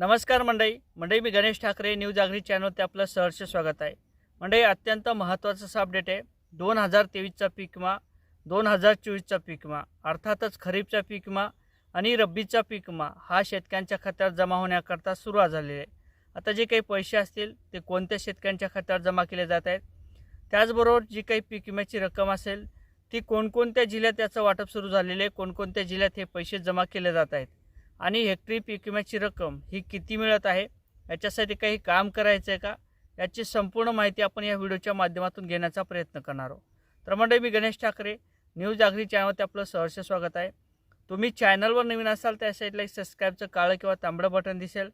नमस्कार मंडई मंडई मी गणेश ठाकरे न्यूज आगरी चॅनलवरती आपलं सहर्ष स्वागत आहे. मंडई अत्यंत महत्त्वाचं असं अपडेट आहे. दोन हजार तेवीसचा पीक विमा दोन हजार चोवीसचा पीक विमा अर्थातच खरीपचा पीक विमा आणि रब्बीचा पीक विमा हा शेतकऱ्यांच्या खात्यावर जमा होण्याकरता सुरुवात झालेली आहे. आता जे काही पैसे असतील ते कोणत्या शेतकऱ्यांच्या खात्यावर जमा केले जात आहेत? त्याचबरोबर जी काही पीक विम्याची रक्कम असेल ती कोणकोणत्या जिल्ह्यात याचं वाटप सुरू झालेलं आहे? कोणकोणत्या जिल्ह्यात हे पैसे जमा केले जात आहेत? आणि हेक्टरी पीक विम्याची रक्कम ही किती मिळत आहे याच्यासाठी काही काम करायचं आहे का? याची संपूर्ण माहिती आपण या व्हिडिओच्या माध्यमातून घेण्याचा प्रयत्न करणार आहोत. तर मंडळी मी गणेश ठाकरे न्यूज आगरी चॅनलमध्ये आपलं सहर्ष स्वागत आहे. तुम्ही चॅनलवर नवीन असाल त्या साईडला एक सबस्क्राईबचं काळं किंवा तांबडं बटन दिसेल.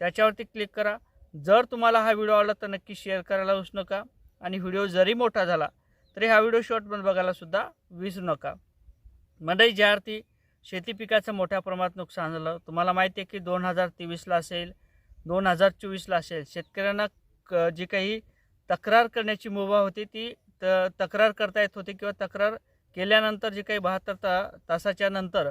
त्याच्यावरती क्लिक करा. जर तुम्हाला हा व्हिडिओ आवडला तर नक्की शेअर करायला विसरू नका. आणि व्हिडिओ जरी मोठा झाला तरी हा व्हिडिओ शॉर्ट पण बघायला विसरू नका. मंडळी ज्या अर्थी शेती पिकाचं मोठ्या प्रमाणात नुकसान झालं. तुम्हाला माहिती आहे की दोन हजार तेवीसला असेल दोन हजार चोवीसला असेल शेतकऱ्यांना क जी काही तक्रार करण्याची मुभा होती ती त तक्रार करता येत होती किंवा तक्रार केल्यानंतर जे काही बहात्तर ता तासाच्या नंतर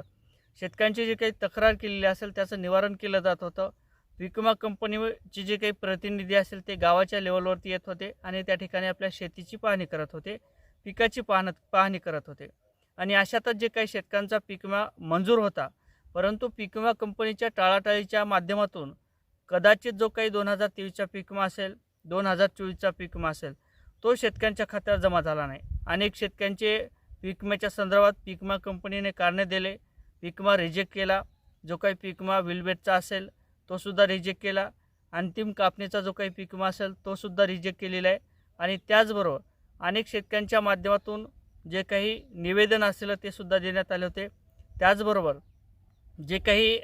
शेतकऱ्यांची जी काही तक्रार केलेली असेल त्याचं निवारण केलं जात होतं. पीक विमा कंपनीचे जे काही प्रतिनिधी असेल ते गावाच्या लेवलवरती येत होते आणि त्या ठिकाणी आपल्या शेतीची पाहणी करत होते पिकाची पाहण पाहणी करत होते. आणि अशातच जे काही शेतकऱ्यांचा पीक विमा मंजूर होता परंतु पीक विमा कंपनीच्या टाळाटाळीच्या माध्यमातून कदाचित जो काही दोन हजार तेवीसचा पीक विमा असेल दोन हजार चोवीसचा पीक विमा असेल तो शेतकऱ्यांच्या खात्यावर जमा झाला नाही. अनेक शेतकऱ्यांचे पीक विम्याच्या संदर्भात पीक विमा कंपनीने कारणे दिले पीक विमा रिजेक्ट केला जो काही पीक विमा विलबेटचा असेल तोसुद्धा रिजेक्ट केला. अंतिम कापणीचा जो काही पीक विमा असेल तोसुद्धा रिजेक्ट केलेला आहे. आणि त्याचबरोबर अनेक शेतकऱ्यांच्या माध्यमातून जे काही निवेदन असेल ते सुद्धा देण्यात आले होते. त्याचबरोबर जे काही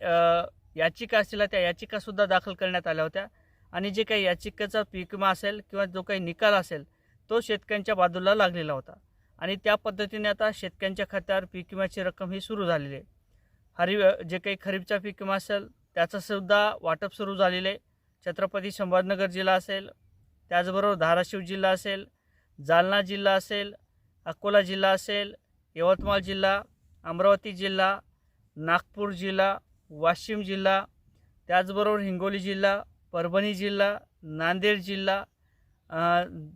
याचिका असतील त्या याचिकासुद्धा दाखल करण्यात आल्या होत्या. आणि जे काही याचिकेचा पीक विमा असेल किंवा जो काही निकाल असेल तो शेतकऱ्यांच्या बाजूला लागलेला होता. आणि त्या पद्धतीने आता शेतकऱ्यांच्या खात्यावर पीक विम्याची रक्कम ही सुरू झालेली आहे. हरी जे काही खरीपचा पीक विमा असेल त्याचंसुद्धा वाटप सुरू झालेलं. आहे छत्रपती संभाजनगर जिल्हा असेल त्याचबरोबर धाराशिव जिल्हा असेल जालना जिल्हा असेल अकोला जिल्हा असेल यवतमाळ जिल्हा अमरावती जिल्हा नागपूर जिल्हा वाशिम जिल्हा त्याचबरोबर हिंगोली जिल्हा परभणी जिल्हा नांदेड जिल्हा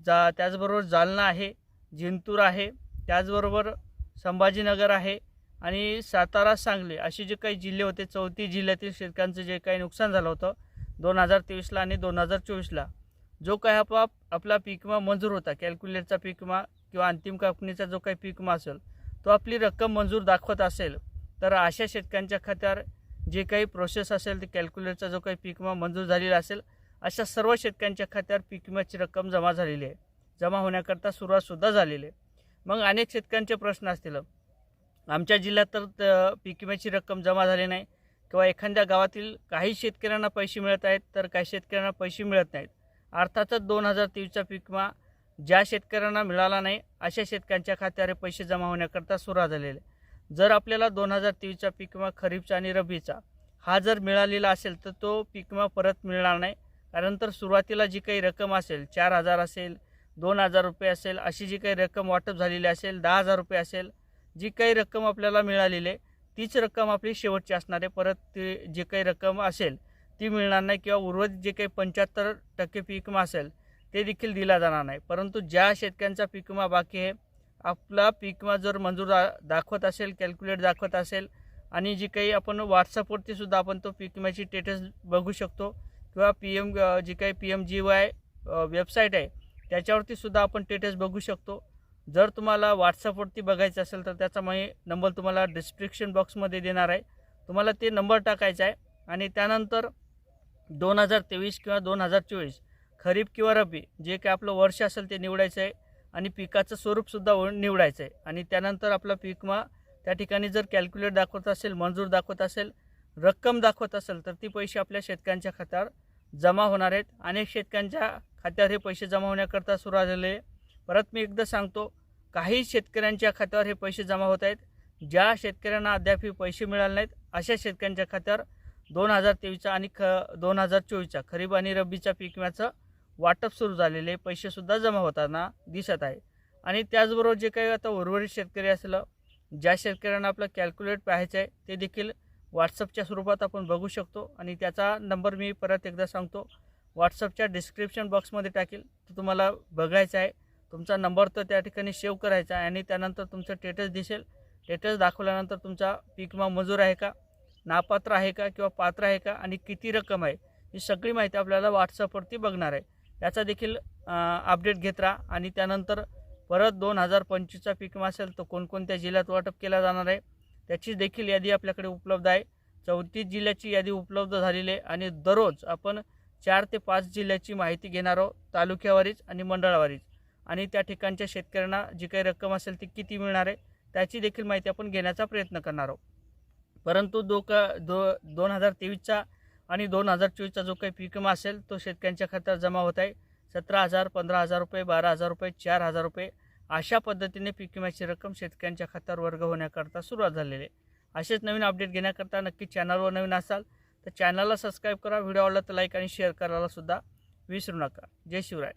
जा त्याचबरोबर जालना आहे जिंतूर आहे त्याचबरोबर संभाजीनगर आहे आणि सातारा सांगली असे जे काही जिल्हे होते चौथी जिल्ह्यातील शेतकऱ्यांचं जे काही नुकसान झालं होतं दोन हजार तेवीसला आणि दोन हजार चोवीसला जो काही आपला आपला पीक विमा मंजूर होता कॅल्क्युलेटचा पीक विमा किंवा अंतिम कापणीचा जो काही पीक विमा असेल तो आपली रक्कम मंजूर दाखवत असेल तर अशा शेतकऱ्यांच्या खात्यावर जे काही प्रोसेस असेल ते कॅल्क्युलेटचा जो काही पीक विमा मंजूर झालेला असेल अशा सर्व शेतकऱ्यांच्या खात्यावर पीक विम्याची रक्कम जमा झालेली आहे. जमा होण्याकरता सुरुवातसुद्धा झालेली आहे. मग अनेक शेतकऱ्यांचे प्रश्न असतील. आमच्या जिल्ह्यात तर त- पीक विम्याची रक्कम जमा झाली नाही किंवा एखाद्या गावातील काही शेतकऱ्यांना पैसे मिळत आहेत तर काही शेतकऱ्यांना पैसे मिळत नाहीत. अर्थातच दोन हजार तेवीसचा पीक विमा ज्या शेतकऱ्यांना मिळाला नाही अशा शेतकऱ्यांच्या खात्यावर पैसे जमा होण्याकरता सुरुवात झालेले आहे. जर आपल्याला दोन हजार तेवीसचा पीक विमा खरीपचा आणि रब्बीचा हा जर मिळालेला असेल तर तो पीक विमा परत मिळणार नाही कारण तर सुरुवातीला जी काही रक्कम असेल चार हजार असेल दोन हजार रुपये असेल अशी जी काही रक्कम वाटप झालेली असेल दहा हजार रुपये असेल जी काही रक्कम आपल्याला मिळालेली आहे तीच रक्कम आपली शेवटची असणार आहे परत ती जी काही रक्कम असेल ती मिळणार नाही किंवा उर्वरित जे काही पंच्याहत्तर टक्के पीक विमा असेल ते देखील दिला जाणार नाही. परंतु ज्या शेतकऱ्यांचा पीक विमा बाकी आहे आपला पीक विमा जर मंजूर दाखवत असेल कॅल्क्युलेट दाखवत असेल आणि जी काही आपण व्हॉट्सअपवरती सुद्धा आपण तो पीक विम्याची स्टेटस बघू शकतो किंवा पी एम जी काही P M G Y website आहे त्याच्यावरती सुद्धा आपण स्टेटस बघू शकतो. जर तुम्हाला व्हॉट्सअपवरती बघायचं असेल तर त्याचा मी नंबर तुम्हाला डिस्क्रिप्शन बॉक्समध्ये देणार आहे. तुम्हाला ते नंबर टाकायचा आहे आणि त्यानंतर दोन हजार तेवीस किंवा दोन हजार चोवीस खरीप किंवा रब्बी जे काही आपलं वर्ष असेल ते निवडायचं आहे आणि पिकाचं स्वरूपसुद्धा निवडायचं आहे आणि त्यानंतर आपला पीकमा त्या ठिकाणी जर कॅल्क्युलेट दाखवत असेल मंजूर दाखवत असेल रक्कम दाखवत असेल तर ती पैसे आपल्या शेतकऱ्यांच्या खात्यावर जमा होणार आहेत. अनेक शेतकऱ्यांच्या खात्यावर हे पैसे जमा होण्याकरता सुरू झाले आहे. परत मी एकदा सांगतो काही शेतकऱ्यांच्या खात्यावर हे पैसे जमा होत आहेत. ज्या शेतकऱ्यांना अद्यापही पैसे मिळाले नाहीत अशा शेतकऱ्यांच्या खात्यावर दोन हजार तेवीसचा आणि ख दोन हजार चोवीसचा खरीप आणि रब्बीच्या पीक विम्याचं वाटप सुरू झालेले पैसेसुद्धा जमा होताना दिसत आहे. आणि त्याचबरोबर जे काही आता उर्वरित शेतकरी असलं ज्या शेतकऱ्यांना आपलं कॅल्क्युलेट पाहायचं आहे ते देखील व्हॉट्सअपच्या स्वरूपात आपण बघू शकतो. आणि त्याचा नंबर मी परत एकदा सांगतो. व्हॉट्सअपच्या डिस्क्रिप्शन बॉक्समध्ये टाकेल. तो तुम्हाला बघायचा आहे. तुमचा नंबर तर त्या ठिकाणी सेव्ह करायचा आहे. आणि त्यानंतर तुमचं स्टेटस दिसेल. टेटस दाखवल्यानंतर तुमचा पीक विमा मजूर आहे का? नापात्र आहे का? किंवा पात्र आहे का? आणि किती रक्कम आहे? ही सगळी माहिती आपल्याला व्हॉट्सअपवरती बघणार आहे. याचा देखील अपडेट घेत राहा. आणि त्यानंतर परत दोन हजार पंचवीसचा पीक विमा असेल तर कोणकोणत्या जिल्ह्यात वाटप केला जाणार आहे त्याची देखील यादी आपल्याकडे उपलब्ध आहे. चौतीस जिल्ह्याची यादी उपलब्ध झालेली आहे आणि दररोज आपण चार ते पाच जिल्ह्याची माहिती घेणार आहोत तालुक्यावारीच आणि मंडळावारीच. आणि त्या ठिकाणच्या शेतकऱ्यांना जी काही रक्कम असेल ती किती मिळणार आहे त्याची देखील माहिती आपण घेण्याचा प्रयत्न करणार आहोत. परंतु दो का दो दोन हजार तेवीसचा आणि दोन हजार चोवीसचा जो काही पीक विमा असेल तो शेतकऱ्यांच्या खात्यात जमा होत आहे. सतरा हजार पंधरा हजार रुपये बारा हजार रुपये चार हजार रुपये अशा पद्धतीने पीक विम्याची रक्कम शेतकऱ्यांच्या खात्यावर वर्ग होण्याकरता सुरुवात झालेली आहे. असेच नवीन अपडेट घेण्याकरता नक्की चॅनलवर नवीन असाल तर चॅनलला सबस्क्राईब करा. व्हिडिओ आवडला तर लाईक आणि शेअर करायला सुद्धा विसरू नका. जय शिवराय.